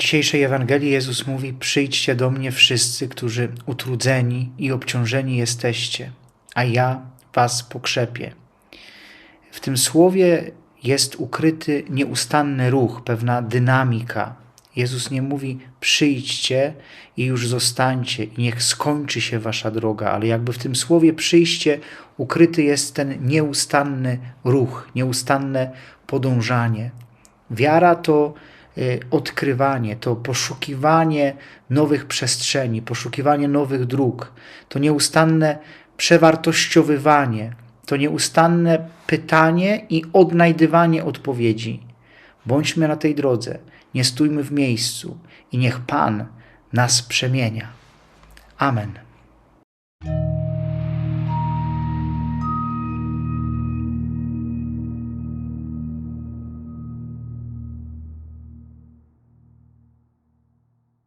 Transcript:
dzisiejszej Ewangelii Jezus mówi: Przyjdźcie do mnie wszyscy, którzy utrudzeni i obciążeni jesteście, a ja was pokrzepię. W tym słowie jest ukryty nieustanny ruch, pewna dynamika. Jezus nie mówi przyjdźcie i już zostańcie i niech skończy się wasza droga, ale jakby w tym słowie przyjście ukryty jest ten nieustanny ruch, nieustanne podążanie. Wiara to odkrywanie, to poszukiwanie nowych przestrzeni, poszukiwanie nowych dróg, to nieustanne przewartościowywanie, to nieustanne pytanie i odnajdywanie odpowiedzi. Bądźmy na tej drodze, nie stójmy w miejscu i niech Pan nas przemienia. Amen.